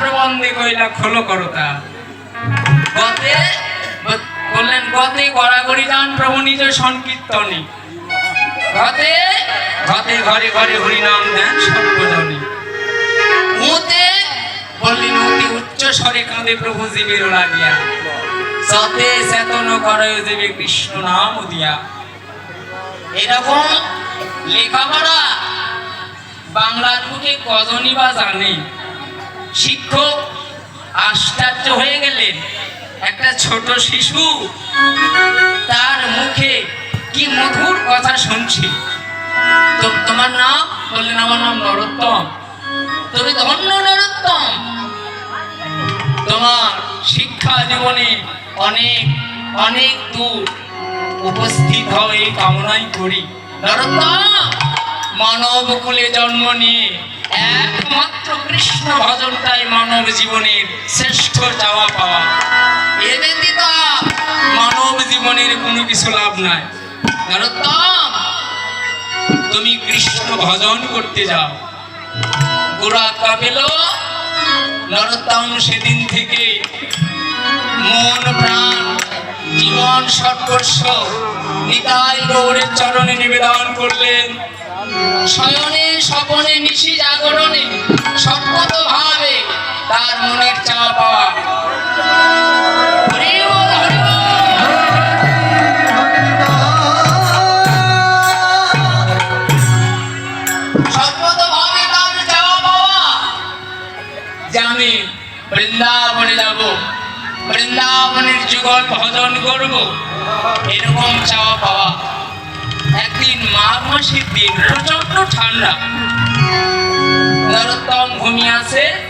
প্রবন্ধে কইলা, খোলো করতা। গতে বললেন, গতে গড়াগড়ি যান প্রভু নিজ সংকীর্তনে। গতে গতে ঘরে ঘরে হরিনাম দেন সর্বজনে। মুতে বললেন, অতি উচ্চ স্বরে কাঁদে প্রভু জীবের লাগিয়া। সতে চেতন করে দেবে কৃষ্ণ নাম দিয়া। এরকম লেখাপড়া বাংলার বুকে কজনই বা জানে? শিক্ষক, আশ্চর্য হয়ে গেলেন। একটা ছোট শিশু তার মুখে কি মধুর কথা শুনছি। তো তোমার নাম? বললেন, আমার নাম নরোত্তম। তুমি ধন্য নরোত্তম। তোমার শিক্ষা জীবনে অনেক অনেক দূর উপস্থিত হও এই কামনাই করি। নরোত্তম, মানব কুলে জন্ম নিয়ে একমাত্র কৃষ্ণ ভজনটাই মানব জীবনের শ্রেষ্ঠ চাওয়া পাওয়া। এ মানব জীবনের কোনো কিছু লাভ নাই। নরোত্তম, তুমি কৃষ্ণ ভজন করতে যাও। গোড়া কাপেল। নরোত্তম সেদিন থেকে মন, প্রাণ, জীবন সর্বস্ব নিতাই গৌরের চরণে নিবেদন করলেন। শয়নে, স্বপনে নিশি তার মনের চাওয়া পাওয়া। বৃন্দাবনে যাব। বৃন্দাবনের যুগল ভজন করব। এরকম চাওয়া পাওয়া। একদিন মাঘ মাসের দিন প্রচণ্ড ঠান্ডা। নরোত্তম ঘুমিয়ে আছে।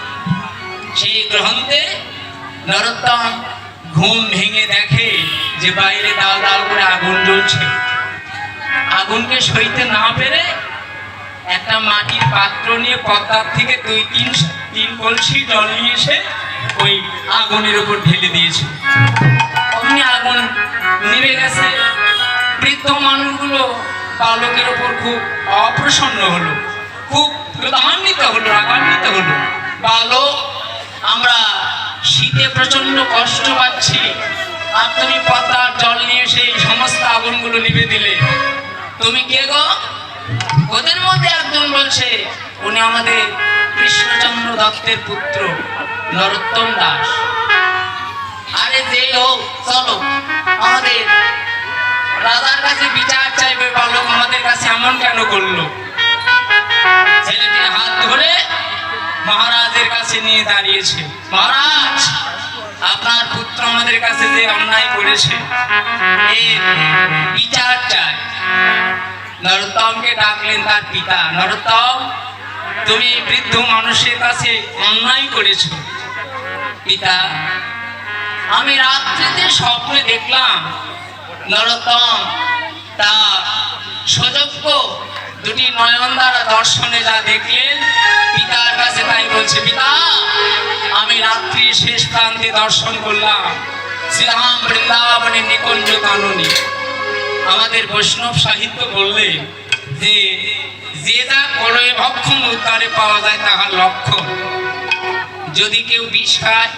সেই গ্রন্থে নরোত্তম ঘুম ভেঙে দেখে যে বাইরে দাও দাও করে আগুন জ্বলছে। আগুনকে সইতে না পেরে একটা মাটির পাত্র নিয়ে পদ্মার থেকে দুই, তিন তিন কলসি জল নিয়ে এসে ওই আগুনের উপর ঢেলে দিয়েছে। অমনি আগুন নেমে গেছে। বৃদ্ধ মানুষগুলো বালকের ওপর খুব অপ্রসন্ন হলো, খুব ক্রোধান্বিত হলো, রাগান্বিত হলো। বালক আমরা শীতে প্রচণ্ড কষ্ট পাচ্ছি। আর তুমি পদ্মার জল নিয়ে সেই সমস্ত আগুনগুলো নিভে দিলে। তুমি কে গো? ওদের মধ্যে একজন বলছে, উনি আমাদের কৃষ্ণচন্দ্র দত্তের পুত্র, নরোত্তম দাস। আরে যে হোক চলো, আমাদের রাজার কাছে বিচার চাইবে বালক আমাদের কাছে এমন কেন করল? ছেলেটির হাত ধরে মহারাজের কাছে নিয়ে দাঁড়িয়েছে। মহারাজ, আপনার পুত্র আমাদের কাছে যে অন্যায় করেছে নরোত্তমকে ডাকলেন তার পিতা। নরোত্তম, তুমি বৃদ্ধ মানুষের কাছে অন্যায় করেছ। পিতা, আমি রাত্রিতে স্বপ্নে দেখলাম নরোত্তম তা সুযোগ্য দুটি নয়ন দ্বারা দর্শনে যা দেখলেন পিতার কাছে তাই বলছে, পিতা, আমি রাত্রি শেষ প্রান্তে দর্শন করলাম শ্রীরাম বৃন্দাবনের নিকুঞ্জ কাননী। আমাদের বৈষ্ণব সাহিত্য বললে যে যে যা করে ভক্ষণ উদ্ধারে পাওয়া যায় তাহার লক্ষণ। যদি কেউ বিষ খায়,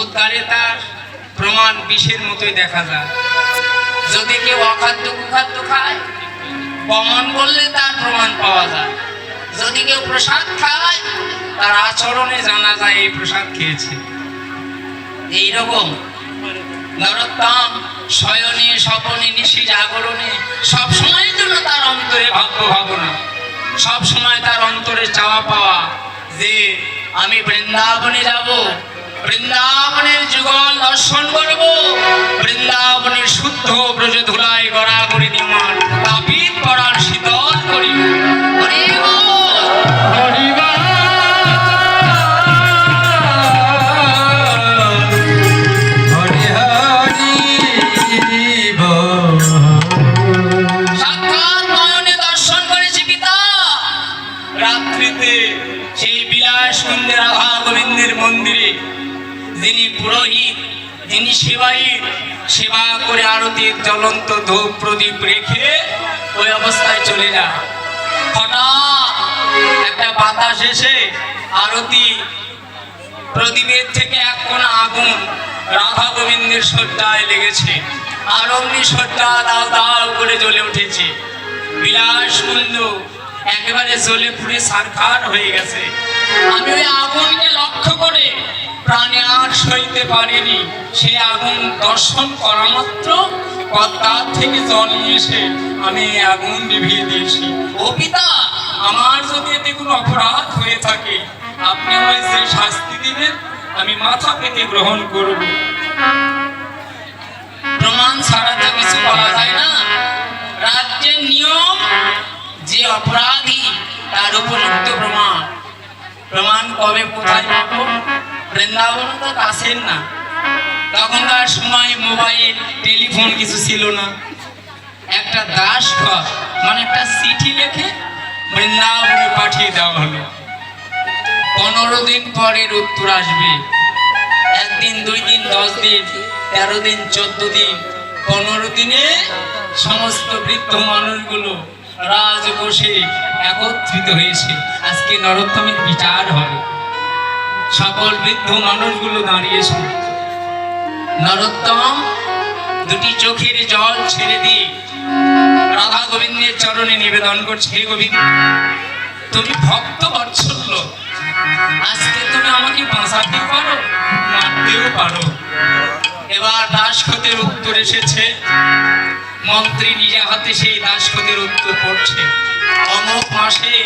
উদ্ধারে তার প্রমাণ বিষের মতোই দেখা যায়। যদি কেউ অখাদ্য কুখাদ্য খায় বমন করলে তার প্রমাণ পাওয়া যায়। যদি কেউ প্রসাদ খায় তার আচরণে জানা যায় এই প্রসাদ খেয়েছে। এইরকম নরোত্তম স্বপনে নিশি জাগরণে সব সময়ের জন্য তার অন্তরে ভাগ্য ভাবনা সব সময় তার অন্তরে চাওয়া পাওয়া যে আমি বৃন্দাবনে যাব, বৃন্দাবনের যুগল দর্শন করব, বৃন্দাবনের সেবা করে আরতির জ্বলন্ত ধূপ প্রদীপ রেখে ওই অবস্থায় চলে যায়। হঠাৎ একটা বাতাস এসে আরতি প্রদীপের থেকে এক কোনা আগুন রাধা গোবিন্দের সজ্জায় লেগেছে। আর অমনি সজ্জা দাও দাও করে জ্বলে উঠেছে। বিলাস কুন্দ একেবারে জ্বলে পুড়ে সারখার হয়ে গেছে। আমি ওই আগুনকে লক্ষ্য করে প্রাণে আর সইতে পারিনি। সে আগুন দর্শন করা মাত্র পদ্মার থেকে জল নিয়ে এসে আমি আগুন নিভিয়ে দিয়েছি। ও পিতা, আমার যদি এতে কোনো অপরাধ হয়ে থাকে, আপনি আমায় যে শাস্তি দিবেন, আমি মাথা পেতে গ্রহণ করব। প্রমাণ ছাড়া তো কিছু বলা যায় না। রাজ্যের নিয়ম, যে অপরাধী, তার উপযুক্ত প্রমাণ। প্রমাণ কবে কোথায় পাবো? বৃন্দাবন তো কাছের না। তখনকার সময় মোবাইল, টেলিফোন কিছু ছিল না। একটা দাস ঘর মানে একটা চিঠি লিখে বৃন্দাবনে পাঠিয়ে দেওয়া হলো। পনেরো দিন পরের উত্তর আসবে। একদিন, দুই দিন, দশ দিন, তেরো দিন, চোদ্দ দিন, পনেরো দিনে সমস্ত বৃদ্ধ মানুষগুলো রাজ বসে একত্রিত হয়েছে। আজকে নরোত্তমের বিচার হবে। সকল বৃদ্ধ মানুষগুলো দাঁড়িয়েছে নরোত্তম, দুটি চোখের জল ছেড়ে দিয়ে রাধা গোবিন্দের চরণে নিবেদন করছে, হে গোবিন্দ, তুমি ভক্ত বৎসল্য। আজকে তুমি আমাকে বাঁচাতে পারো, মারতেও পারো। এবার দাসখতের উত্তর এসেছে। মন্ত্রী নিজে হাতে সেই দাসখতের উত্তর পড়ছে। অমুক মাসে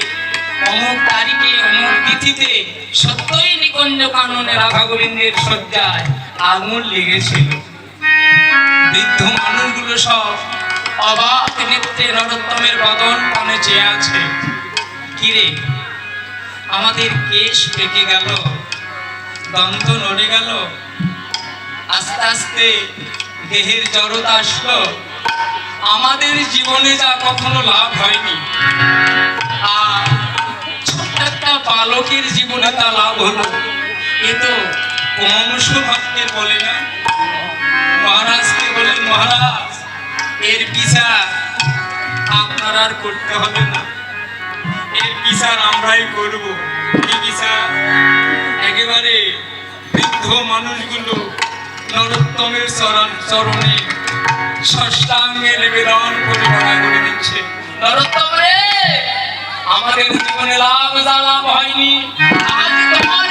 অমুক তারিখে, অমুক তিথিতে সত্যই নিকুঞ্জ কাননে রাধা গোবিন্দের শয্যায় আগুন লেগেছিল। বৃদ্ধ মানুষগুলো সব অবাক নেত্রে নরোত্তমের বদন পানে চেয়ে আছে। কিরে, আমাদের কেশ পেকে গেল, দন্ত নড়ে গেল, আস্তে আস্তে দেহের জড়তা আসলো। আমাদের জীবনে যা কখনো লাভ হয়নি, আর একটা বালকের জীবনে তা লাভ হলো এ তো কম সৌভাগ্যের বলে না। মহারাজকে বলেন মহারাজ, এর বিচার আপনার আর করতে হবে না। এর বিচার আমরাই করব। কি বিচার? একেবারে বৃদ্ধ মানুষগুলো নরোত্তমের চরণ, চরণে ষষ্ঠাঙ্গে নিবেদন করে বলা করে দিচ্ছে। নরোত্তম রে! আমাদের জীবনে লাভ লাভ হয়নি। আজ তোমার